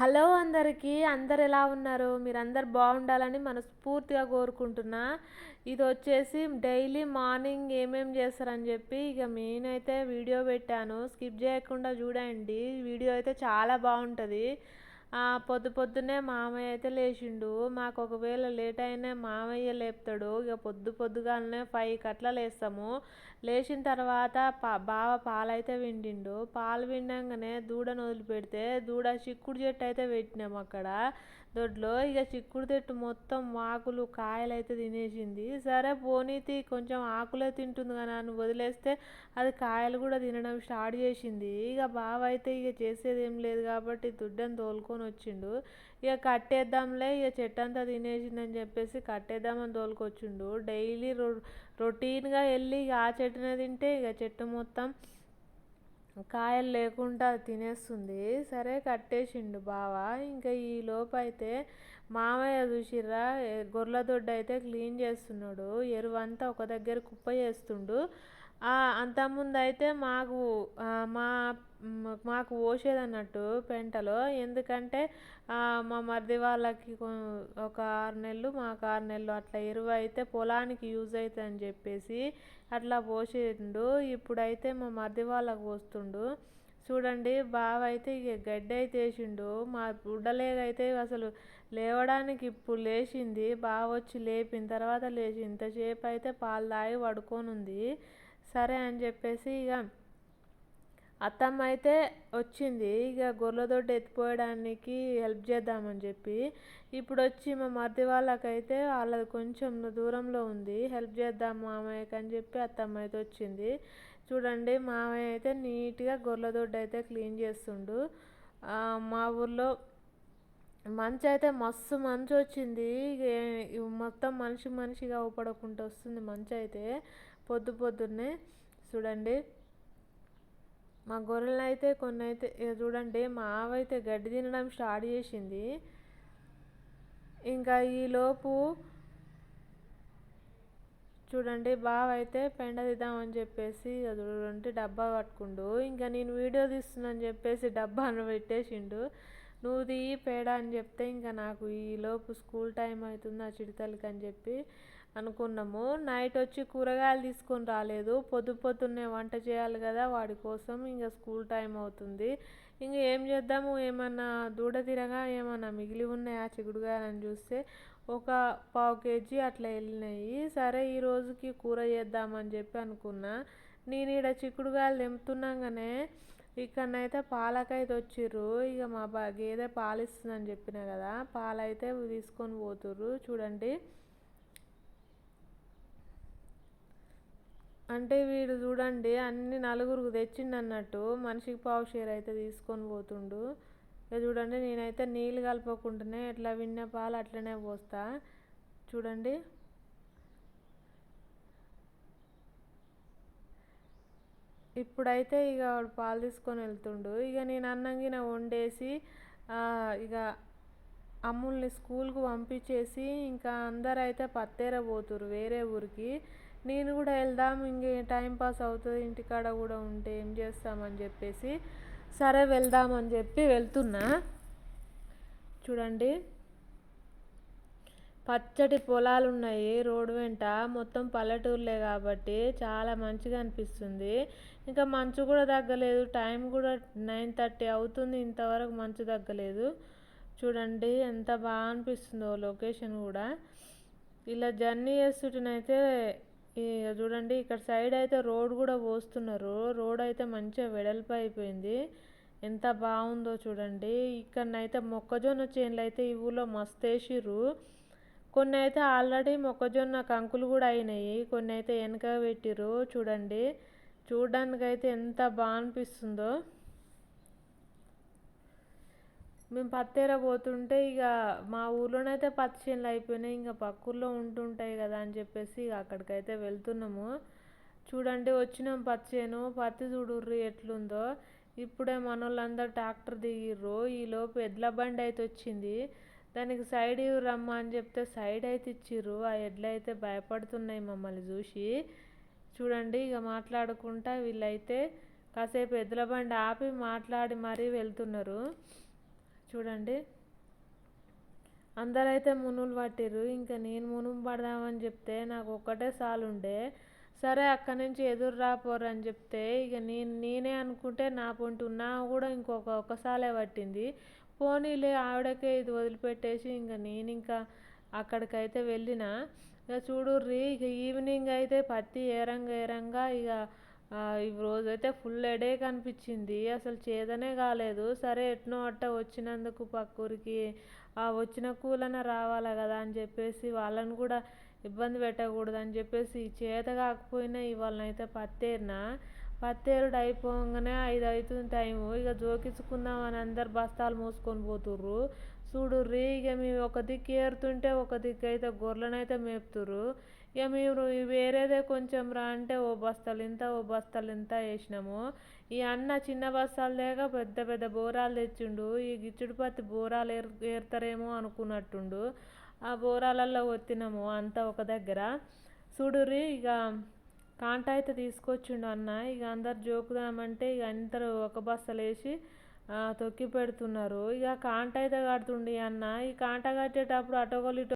Hello అందరికీ అందరు ఎలా ఉన్నారు? మీరందరు బాగుండాలని మనస్ఫూర్తిగా కోరుకుంటున్నా. ఇది వచ్చేసి డైలీ మార్నింగ్ ఏమేమి చేస్తారని చెప్పి ఇక నేనైతే వీడియో పెట్టాను. స్కిప్ చేయకుండా చూడండి. వీడియో అయితే చాలా బాగుంటుంది. పొద్దు పొద్దున్నే మామయ్య అయితే లేచిండు. మాకు ఒకవేళ లేట్ అయినా మామయ్య లేపుతాడు. ఇక పొద్దు పొద్దుగానే ఫైవ్ అట్లా లేస్తాము. లేచిన తర్వాత పా బావ పాలైతే విండిండు. పాలు విండంగానే దూడను వదిలిపెడితే దూడ చిక్కుడు చెట్టు అయితే పెట్టినాము అక్కడ. దొడ్లో ఇక చిక్కుడు చెట్టు మొత్తం ఆకులు కాయలైతే తినేసింది. సరే పోనీతి కొంచెం ఆకులే తింటుంది కానీ నన్ను వదిలేస్తే అది కాయలు కూడా తినడం స్టార్ట్ చేసింది. ఇక బావ అయితే ఇక చేసేది ఏం లేదు కాబట్టి దుడ్డని తోలుకొని వచ్చిండు. ఇక కట్టేద్దాంలే ఇక చెట్టు అంతా తినేసిందని చెప్పేసి కట్టేద్దామని తోలుకొచ్చిండు. డైలీ రొ రొటీన్గా వెళ్ళి ఇక ఆ చెట్టునే తింటే ఇక చెట్టు మొత్తం కాయలు లేకుండా తినేస్తుంది. సరే కట్టేసిండు బావ. ఇంకా ఈ లోపైతే మామయ్య చూసిర్రా గొర్రెల దొడ్డ అయితే క్లీన్ చేస్తున్నాడు. ఎరువంతా ఒక దగ్గర కుప్ప చేస్తుండు. అంతకుముందు అయితే మాకు మా మాకు పోసేది అన్నట్టు పెంటలో. ఎందుకంటే మా మరిది వాళ్ళకి ఒక ఆరు నెలలు మాకు ఆరు నెలలు అట్లా ఎరువు అయితే పొలానికి యూజ్ అవుతుంది అని చెప్పేసి అట్లా పోసిండు. ఇప్పుడైతే మా మరిది వాళ్ళకి పోస్తుండు. చూడండి బావ అయితే ఇక గడ్డి అయితే వేసిండు. మా బుడ్డలేగైతే అసలు లేవడానికి ఇప్పుడు లేచింది. బావ వచ్చి లేపిన తర్వాత లేచి ఇంతసేపు అయితే పాలు తాగి పడుకోనుంది. సరే అని చెప్పేసి ఇక అత్తమ్మ అయితే వచ్చింది. ఇక గొర్రెల దొడ్డు ఎత్తిపోయడానికి హెల్ప్ చేద్దామని చెప్పి. ఇప్పుడు వచ్చి మా మరిది వాళ్ళకైతే వాళ్ళది కొంచెం దూరంలో ఉంది. హెల్ప్ చేద్దాం మామయ్యకి అని చెప్పి అత్తమ్మ అయితే వచ్చింది. చూడండి మామయ్య అయితే నీట్గా గొర్రెల దొడ్డు అయితే క్లీన్ చేస్తుండు. మా ఊర్లో మంచి అయితే మస్తు మంచి వచ్చింది. మొత్తం మనిషి మనిషిగా ఊపడకుండా వస్తుంది మంచి అయితే. పొద్దు పొద్దున్నే చూడండి. మా గొర్రెలు అయితే కొన్ని అయితే చూడండి మా ఆవైతే గడ్డి తినడం స్టార్ట్ చేసింది. ఇంకా ఈలోపు చూడండి బావ అయితే పెండ తీద్దామని చెప్పేసి చూడండి డబ్బా పట్టుకుండు ఇంకా నేను వీడియో తీస్తున్నాను చెప్పేసి డబ్బాను పెట్టేసిండు. నువ్వు తీయి పేడ అని చెప్తే ఇంకా నాకు ఈలోపు స్కూల్ టైం అవుతుంది ఆ చిడతలకి అని చెప్పి అనుకున్నాము. నైట్ వచ్చి కూరగాయలు తీసుకొని రాలేదు. పొద్దు పొద్దున్నే వంట చేయాలి కదా వాడి కోసం ఇంకా స్కూల్ టైం అవుతుంది. ఇంకా ఏం చేద్దాము? ఏమన్నా దూడ తిరగా ఏమన్నా మిగిలి ఉన్నాయా చిగుడుగాయలని చూస్తే ఒక పావు కేజీ అట్లా వెళ్ళినాయి. సరే ఈ రోజుకి కూర చేద్దామని చెప్పి అనుకున్నా. నేను ఇక్కడ చిక్కుడుగాయలు తెంపుతున్నాగానే ఇక్కడనైతే పాలకైతే వచ్చిర్రు. ఇక మా బా గేదె పాలు ఇస్తుందని చెప్పిన కదా పాలైతే తీసుకొని పోతుర్రు. చూడండి. అంటే వీడు చూడండి అన్ని నలుగురికి తెచ్చిండు అన్నట్టు మనిషికి పావు షేర్ అయితే తీసుకొని పోతుండు. ఇక చూడండి నేనైతే నీళ్ళు కలపకుండానే ఎట్లా విన్న పాలు అట్లనే పోస్తా. చూడండి. ఇప్పుడైతే ఇక వాడు పాలు తీసుకొని వెళ్తుండు. ఇక నేను అన్నంగిన వండేసి ఇక అమ్ముల్ని స్కూల్కి పంపించేసి ఇంకా అందరు అయితే పత్తేర పోతురు వేరే ఊరికి. నేను కూడా వెళ్దాం ఇంకే టైం పాస్ అవుతుంది ఇంటికాడ కూడా ఉంటే ఏం చేస్తామని చెప్పేసి సరే వెళ్దామని చెప్పి వెళ్తున్నా. చూడండి. పచ్చటి పొలాలు ఉన్నాయి రోడ్డు వెంట. మొత్తం పల్లెటూరులే కాబట్టి చాలా మంచిగా అనిపిస్తుంది. ఇంకా మంచు కూడా తగ్గలేదు. టైం కూడా నైన్ థర్టీ అవుతుంది. ఇంతవరకు మంచు తగ్గలేదు. చూడండి ఎంత బాగా అనిపిస్తుందో లొకేషన్ కూడా. ఇలా జర్నీ చేస్తుంటేనైతే చూడండి ఇక్కడ సైడ్ అయితే రోడ్ కూడా పోస్తున్నారు. రోడ్ అయితే మంచిగా వెడల్పు అయిపోయింది. ఎంత బాగుందో చూడండి. ఇక్కడనైతే మొక్కజొన్న చేనులు అయితే ఈ ఊళ్ళో మస్తు వేసిర్రు. కొన్ని అయితే ఆల్రెడీ మొక్కజొన్న కంకులు కూడా అయినాయి. కొన్ని అయితే వెనక పెట్టిర్రు. చూడండి. చూడడానికి అయితే ఎంత బాగా అనిపిస్తుందో మేము పత్తేర పోతుంటే ఇక మా ఊర్లోనైతే పత్తి చేనులు అయిపోయినాయి. ఇంకా పక్కూర్లో ఉంటుంటాయి కదా అని చెప్పేసి ఇక అక్కడికైతే వెళ్తున్నాము. చూడండి వచ్చినాం పత్తి చేను పత్తి చూడుర్రి ఎట్లుందో. ఇప్పుడే మన వాళ్ళందరూ ట్రాక్టర్ దిగిర్రు. ఈలోపు ఎడ్ల బండి అయితే వచ్చింది. దానికి సైడ్ రమ్మ అని చెప్తే సైడ్ అయితే ఇచ్చిర్రు. ఆ ఎడ్లు అయితే భయపడుతున్నాయి మమ్మల్ని చూసి. చూడండి ఇక మాట్లాడుకుంటా వీళ్ళైతే కాసేపు ఎద్దుల బండి ఆపి మాట్లాడి మరీ వెళ్తున్నారు. చూడండి. అందరైతే మునులు పట్టిర్రు. ఇంకా నేను మునుము పడదామని చెప్తే నాకు ఒక్కటే సాలు ఉండే సరే అక్కడి నుంచి ఎదురు రాపోరు అని చెప్తే ఇక నేను నేనే అనుకుంటే నా పొంటి ఉన్నా కూడా ఇంకొక ఒక్కసాలే పట్టింది. పోనీలే ఆవిడకే ఇది వదిలిపెట్టేసి ఇంకా నేను ఇంకా అక్కడికైతే వెళ్ళిన ఇక చూడుర్రి ఇక ఈవినింగ్ అయితే పత్తి ఏరంగా ఏరంగా ఇక ఈ రోజైతే ఫుల్ హెడేక్ అనిపించింది. అసలు చేదనే కాలేదు. సరే ఎట్నో అట్ట వచ్చినందుకు పక్కూరికి ఆ వచ్చిన కూలన రావాలి కదా అని చెప్పేసి వాళ్ళని కూడా ఇబ్బంది పెట్టకూడదు అని చెప్పేసి చేత కాకపోయినా ఇవాళనైతే పత్తేరినా. పత్తేరుడు అయిపోగానే ఐదు అవుతుంది టైము. ఇక జోకించుకుందాం అని అందరు బస్తాలు మోసుకొని పోతుర్రు. చూడుర్రి ఇక మేము ఒక దిక్కు ఏరుతుంటే ఒక దిక్కు అయితే గొర్రెలనైతే మేపుతుర్రు. ఇక మీరు వేరేదే కొంచెం రా అంటే ఓ బస్తాలు ఇంత ఓ బస్తాలు ఇంత వేసినాము. ఈ అన్న చిన్న బస్తాలు లేక పెద్ద పెద్ద బోరాలు తెచ్చిండు. ఈ గిచ్చుడు పత్తి బోరాలు ఏర్ ఏరుతారేమో అనుకున్నట్టుండు. ఆ బోరాలలో ఒత్తినాము అంతా ఒక దగ్గర. చూడుర్రి ఇక కాంట అయితే తీసుకొచ్చిండు అన్న. ఇక అందరు జోకుదామంటే ఇక అందరూ ఒక బస్తలు వేసి తొక్కి పెడుతున్నారు ఇక కాంట అయితే కడుతుండి అన్న. ఈ కాంట కట్టేటప్పుడు అటోగలు ఇటో